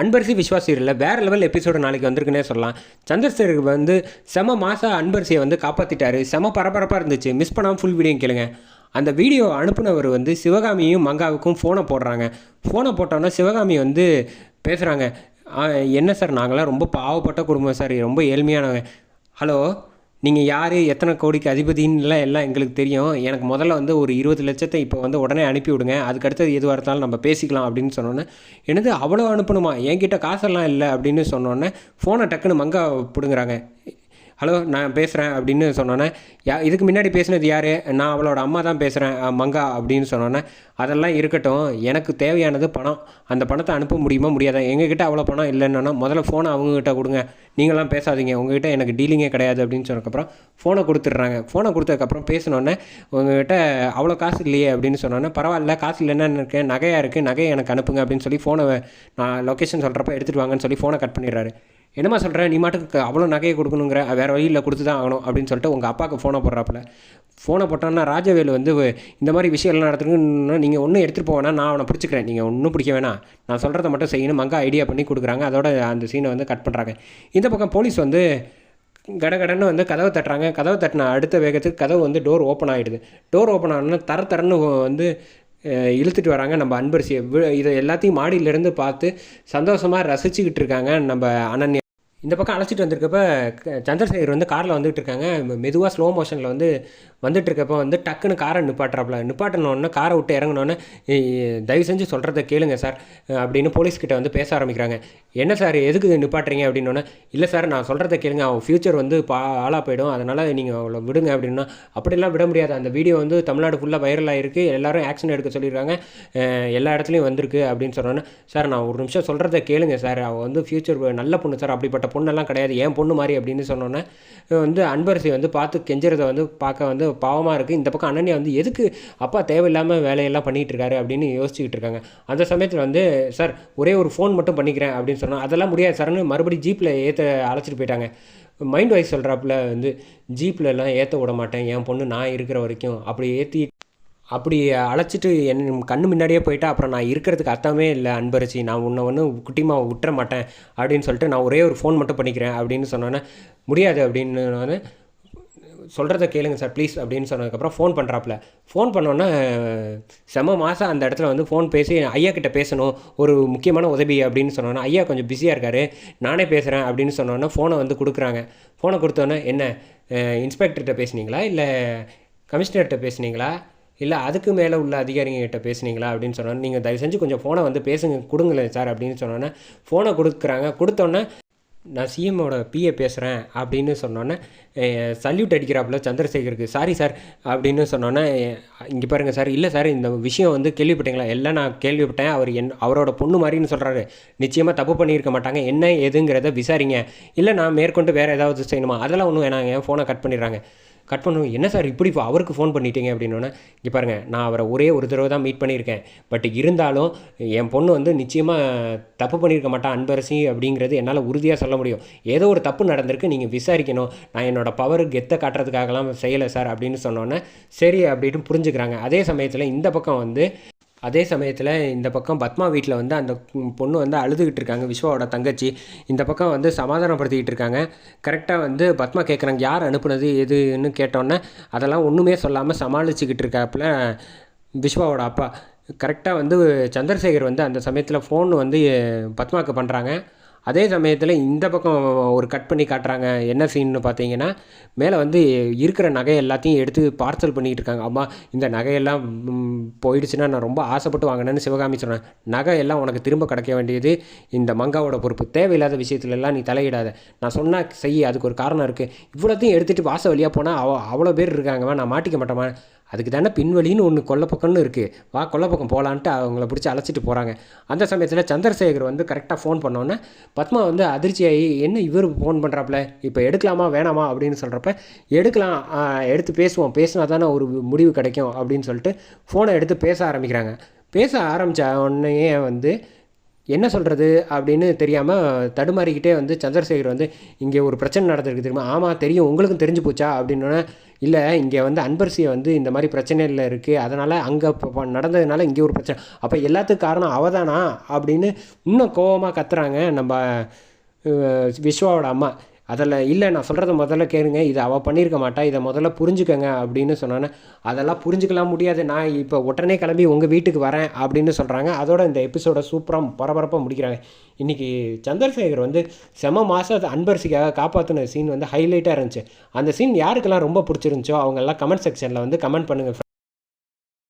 அன்பரசி விஸ்வாசி இல்லை வேறு level episode நாளைக்கு வந்திருக்குன்னே சொல்லலாம். சந்திரசேகர் வந்து செம மாதம் அன்பரசியை வந்து காப்பாற்றிட்டாரு செம பரபரப்பாக இருந்துச்சு. மிஸ் பண்ணாமல் ஃபுல் வீடியோ கேளுங்க. அந்த வீடியோ அனுப்புனவர் வந்து சிவகாமியும் மங்காவுக்கும் ஃபோனை போடுறாங்க. ஃபோனை போட்டோன்னா சிவகாமி வந்து பேசுகிறாங்க என்ன சார்? நாங்களாம் ரொம்ப பாவப்பட்ட குடும்பம் சார். ரொம்ப ஏழ்மையானவங்க. ஹலோ நீங்கள் யார் எத்தனை கோடிக்கு அதிபதின்னுலாம் எல்லாம் எங்களுக்கு தெரியும். எனக்கு முதல்ல வந்து ஒரு இருபது லட்சத்தை இப்போ வந்து உடனே அனுப்பி விடுங்க. அதுக்கடுத்தது எதுவாக இருந்தாலும் நம்ம பேசிக்கலாம் அப்படின்னு சொன்னோன்னே எனது அவ்வளோ அனுப்பணுமா? என்கிட்ட காசெல்லாம் இல்லை அப்படின்னு சொன்னோன்னே ஃபோனை டக்குன்னு மங்க பிடுங்குறாங்க. ஹலோ நான் பேசுகிறேன் அப்படின்னு சொன்னோன்னே யா இதுக்கு முன்னாடி பேசினது யார்? நான் அவளோட அம்மா தான் பேசுகிறேன் மங்கா அப்படின்னு சொன்னோன்னே அதெல்லாம் இருக்கட்டும் எனக்கு தேவையானது பணம். அந்த பணத்தை அனுப்ப முடியுமா? முடியாதா? எங்ககிட்ட அவ்வளோ பணம் இல்லைன்னா முதல்ல ஃபோனை அவங்ககிட்ட கொடுங்க. நீங்களாம் பேசாதீங்க. உங்ககிட்ட எனக்கு டீலிங்கே கிடையாது அப்படின்னு சொன்னதுக்கப்புறம் ஃபோனை கொடுத்துட்றாங்க. ஃபோனை கொடுத்ததுக்கப்புறம் பேசினோன்னே உங்ககிட்ட அவ்வளோ காசு இல்லையே அப்படின்னு சொன்னோன்னே பரவாயில்ல காசு இல்லைன்னா இருக்கேன் நகையாக இருக்குது நகையை எனக்கு அனுப்புங்க அப்படின்னு சொல்லி ஃபோனை நான் லொக்கேஷன் சொல்கிறப்ப எடுத்துகிட்டு வாங்கன்னு சொல்லி ஃபோனை கட் பண்ணிடுறாரு. என்னம்மா சொல்கிறேன் நீ மாட்டுக்கு அவ்வளோ நகையை கொடுக்கணுங்கிற வேறு வழியில் கொடுத்து தான் ஆகணும் அப்படின்னு சொல்லிட்டு உங்கள் அப்பாவுக்கு ஃபோனை போடுறாப்புல. ஃபோனை போட்டோன்னா ராஜவேலு வந்து இந்த மாதிரி விஷயம்லாம் நடத்துக்குன்னு நீங்கள் ஒன்றும் எடுத்துகிட்டு போவேனா நான் அவனை பிடிச்சிக்கிறேன். நீங்கள் ஒன்றும் பிடிக்க வேணாம். நான் சொல்கிறத மட்டும் செய்யணும். மங்க ஐடியா பண்ணி கொடுக்குறாங்க. அதோட அந்த சீனை வந்து கட் பண்ணுறாங்க இந்த பக்கம் போலீஸ் வந்து கடகடன்னு வந்து கதவை தட்டுறாங்க. கதவை தட்டின அடுத்த வேகத்துக்கு கதவு வந்து டோர் ஓப்பன் ஆகிடுது டோர் ஓப்பன் ஆனோன்னா தர தரன்னு வந்து இழுத்துட்டு வராங்க. நம்ம அன்பரசியை இதை எல்லாத்தையும் மாடியிலேருந்து பார்த்து சந்தோஷமாக ரசிச்சுக்கிட்டு இருக்காங்க நம்ம அனன்யா. இந்த பக்கம் அழைச்சிட்டு வந்திருக்கப்ப சந்திரசேகர் வந்து காரில் வந்துகிட்டு இருக்காங்க. மெதுவாக ஸ்லோ மோஷனில் வந்து வந்துட்டு இருக்கப்ப வந்து டக்குன்னு காரை நிப்பாட்டுறாப்புல நிப்பாட்டினோடனே காரை விட்டு இறங்கினோடனே தயவு செஞ்சு சொல்கிறத கேளுங்க சார் அப்படின்னு போலீஸ்கிட்ட வந்து பேச ஆரம்பிக்கிறாங்க. என்ன சார் எதுக்கு நிப்பாட்டுறீங்க? அப்படின்னோடனே இல்லை சார் நான் சொல்கிறத கேளுங்க. அவன் ஃப்யூச்சர் வந்து பா ஆளாக போயிடும். அதனால் நீங்கள் அவளை விடுங்க அப்படின்னா அப்படிலாம் விட முடியாது. அந்த வீடியோ வந்து தமிழ்நாடு ஃபுல்லாக வைரல் ஆகிருக்கு எல்லோரும் ஆக்ஷன் எடுக்க சொல்லியிருக்காங்க எல்லா இடத்துலையும் வந்திருக்கு அப்படின்னு சொன்னோன்னே சார் நான் ஒரு நிமிஷம் சொல்கிறத கேளுங்க சார். அவள் வந்து ஃப்யூச்சர் நல்ல பொண்ணு சார். அப்படிப்பட்ட பொண்ணெல்லாம் கிடையாது. என் பொண்ணு மாதிரி அப்படின்னு சொன்னோன்னே வந்து அன்பரசி வந்து பார்த்து கெஞ்சுறதை வந்து பார்க்க வந்து பாவமாக இருக்குது இந்த பக்கம் அண்ணனியா வந்து எதுக்கு அப்பா தேவையில்லாமல் வேலையெல்லாம் பண்ணிகிட்டு இருக்காரு அப்படின்னு யோசிச்சுக்கிட்டு இருக்காங்க. அந்த சமயத்தில் வந்து சார் ஒரே ஒரு ஃபோன் மட்டும் பண்ணிக்கிறேன் அப்படின்னு சொன்னால் அதெல்லாம் முடியாது சார்னு மறுபடியும் ஜீப்பில் ஏற்ற அழைச்சிட்டு போயிட்டாங்க. மைண்ட் வைஸ் சொல்கிறாப்புல வந்து ஜீப்லலாம் ஏற்ற விட மாட்டேன். என் பொண்ணு நான் இருக்கிற வரைக்கும். அப்படி ஏற்றி அப்படி அழைச்சிட்டு என் கண்ணு முன்னாடியே போயிட்டா அப்புறம் நான் இருக்கிறதுக்கு அர்த்தமே இல்லை அன்பரசி. நான் உன்னை ஒன்று குட்டிமா விட்டுற மாட்டேன் அப்படின்னு சொல்லிட்டு நான் ஒரே ஒரு ஃபோன் மட்டும் பண்ணிக்கிறேன் அப்படின்னு சொன்னோன்னே முடியாது அப்படின்னு சொல்கிறத கேளுங்க சார் ப்ளீஸ் அப்படின்னு சொன்னதுக்கப்புறம் ஃபோன் பண்ணுறாப்புல ஃபோன் பண்ணோன்னே செம மாதம் அந்த இடத்துல வந்து ஃபோன் பேசி ஐயா கிட்ட பேசணும் ஒரு முக்கியமான உதவி அப்படின்னு சொன்னோன்னா ஐயா கொஞ்சம் பிஸியாக இருக்கார் நானே பேசுகிறேன் அப்படின்னு சொன்னோன்னே ஃபோனை வந்து கொடுக்குறாங்க. ஃபோனை கொடுத்தோன்னே என்ன இன்ஸ்பெக்டர்கிட்ட பேசுனீங்களா? இல்லை கமிஷனர்கிட்ட பேசுனீங்களா? இல்லை அதுக்கு மேலே உள்ள அதிகாரிங்ககிட்ட பேசுனீங்களா? அப்படின்னு சொன்னோன்னே நீங்கள் தயவு செஞ்சு கொஞ்சம் ஃபோனை வந்து பேசுங்க கொடுங்களேன் சார் அப்படின்னு சொன்னோன்னே ஃபோனை கொடுக்குறாங்க. கொடுத்தோன்னே நான் சிஎம்மோட பிஏ பேசுகிறேன் அப்படின்னு சொன்னோன்னே சல்யூட் அடிக்கிறாப்புல சந்திரசேகருக்கு. சாரி சார் அப்படின்னு சொன்னோன்னே இங்கே பாருங்கள் சார் இல்லை சார் இந்த விஷயம் வந்து கேள்விப்பட்டீங்களா? எல்லாம் நான் கேள்விப்பட்டேன். அவர் என் அவரோட பொண்ணு மாதிரின்னு சொல்கிறாரு நிச்சயமாக தப்பு பண்ணியிருக்க மாட்டாங்க. என்ன எதுங்கிறத விசாரிங்க. இல்லை நான் மேற்கொண்டு வேறு ஏதாவது செய்யணுமா? அதெல்லாம் ஒன்றும் வேணாங்க. ஃபோனை கட் பண்ணிடுறாங்க. கட் பண்ணுவோம் என்ன சார் இப்படி இப்போ அவருக்கு ஃபோன் பண்ணிட்டீங்க அப்படின்னோடனே இங்கே பாருங்கள் நான் அவரை ஒரே ஒரு தடவை தான் மீட் பண்ணியிருக்கேன். பட் இருந்தாலும் என் பொண்ணு வந்து நிச்சயமாக தப்பு பண்ணியிருக்க மாட்டான் அன்பரசி அப்படிங்கிறது என்னால் உறுதியாக சொல்ல முடியும். ஏதோ ஒரு தப்பு நடந்திருக்கு நீங்கள் விசாரிக்கணும். நான் என்னோடய பவர் கெத்தை காட்டுறதுக்காகலாம் செய்யலை சார் அப்படின்னு சொன்னோன்னே சரி அப்படின்னு புரிஞ்சுக்கிறாங்க. அதே சமயத்தில் இந்த பக்கம் வந்து அதே சமயத்தில் இந்த பக்கம் பத்மா வீட்டில் வந்து அந்த பொண்ணு வந்து அழுதுகிட்டு இருக்காங்க விஸ்வாவோட தங்கச்சி. இந்த பக்கம் வந்து சமாதானப்படுத்திக்கிட்டு இருக்காங்க. கரெக்டாக வந்து பத்மா கேட்குறாங்க யார் அனுப்புனது எதுன்னு? கேட்டோன்னே அதெல்லாம் ஒன்றுமே சொல்லாமல் சமாளிச்சுக்கிட்டு இருக்காப்புல விஸ்வாவோட அப்பா. கரெக்டாக வந்து சந்திரசேகர் வந்து அந்த சமயத்தில் ஃபோன் வந்து பத்மாவுக்கு பண்ணுறாங்க அதே சமயத்தில் இந்த பக்கம் ஒரு கட் பண்ணி காட்டுறாங்க. என்ன சீன்னு பார்த்தீங்கன்னா மேலே வந்து இருக்கிற நகை எல்லாத்தையும் எடுத்து பார்சல் பண்ணிக்கிட்டு இருக்காங்க. அம்மா இந்த நகையெல்லாம் போயிடுச்சுன்னா நான் ரொம்ப ஆசைப்பட்டு வாங்கினேன்னு சிவகாமி சொன்னேன் நகை எல்லாம் உனக்கு திரும்ப கிடைக்க வேண்டியது இந்த மங்காவோட பொறுப்பு. தேவையில்லாத விஷயத்துலலாம் நீ தலையிடாத. நான் சொன்னால் செய்ய அதுக்கு ஒரு காரணம் இருக்குது இவ்வளோத்தையும் எடுத்துகிட்டு வாச வழியாக போனால் அவ அவ்வளோ பேர் இருக்காங்கம்மா நான் மாட்டிக்க மாட்டேம்மா. அதுக்கு தானே பின்வழின்னு ஒன்று கொல்லப்பக்கம்னு இருக்குது வா கொல்லப்பக்கம் போகலான்ட்டு அவங்கள பிடிச்சி அழைச்சிட்டு போகிறாங்க அந்த சமயத்தில் சந்திரசேகர் வந்து கரெக்டாக ஃபோன் பண்ணோன்னே பத்மா வந்து அதிர்ச்சியாகி என்ன இவர் ஃபோன் பண்ணுறாப்புல இப்போ எடுக்கலாமா வேணாமா? அப்படின்னு சொல்கிறப்ப எடுக்கலாம். எடுத்து பேசுவோம். பேசினா தானே ஒரு முடிவு கிடைக்கும். அப்படின்னு சொல்லிட்டு ஃபோனை எடுத்து பேச ஆரம்பிக்கிறாங்க. பேச ஆரம்பித்த உடனே வந்து என்ன சொல்கிறது அப்படின்னு தெரியாமல் தடுமாறிக்கிட்டே வந்து சந்திரசேகர் வந்து இங்கே ஒரு பிரச்சனை நடந்திருக்கு தெரியுமா? ஆமாம் தெரியும் உங்களுக்கும் தெரிஞ்சு போச்சா? அப்படின்னோடனே இல்லை இங்கே வந்து அன்பரசியை வந்து இந்த மாதிரி பிரச்சனையில் இருக்குது அதனால் அங்கே இப்போ நடந்ததுனால இங்கே ஒரு பிரச்சனை. அப்போ எல்லாத்துக்கும் காரணம் அவதானா? அப்படின்னு இன்னும் கோவமாக கத்துறாங்க நம்ம விஸ்வாவோட அம்மா. அதில் இல்லை நான் சொல்கிறத முதல்ல கேளுங்க. இது அவள் பண்ணியிருக்க மாட்டா. இதை முதல்ல புரிஞ்சுக்கங்க அப்படின்னு சொன்னோன்னே அதெல்லாம் புரிஞ்சுக்கலாம் முடியாது. நான் இப்போ உடனே கிளம்பி உங்கள் வீட்டுக்கு வரேன் அப்படின்னு சொல்கிறாங்க அதோட இந்த எபிசோட சூப்பராக பரபரப்பாக முடிக்கிறாங்க. இன்றைக்கி சந்திரசேகர் வந்து செம மாதம் அன்பரசிக்காக காப்பாற்றின சீன் வந்து ஹைலைட்டாக இருந்துச்சு. அந்த சீன் யாருக்கெல்லாம் ரொம்ப பிடிச்சிருந்துச்சோ அவங்கெல்லாம் கமெண்ட் செக்ஷனில் வந்து கமெண்ட் பண்ணுங்கள்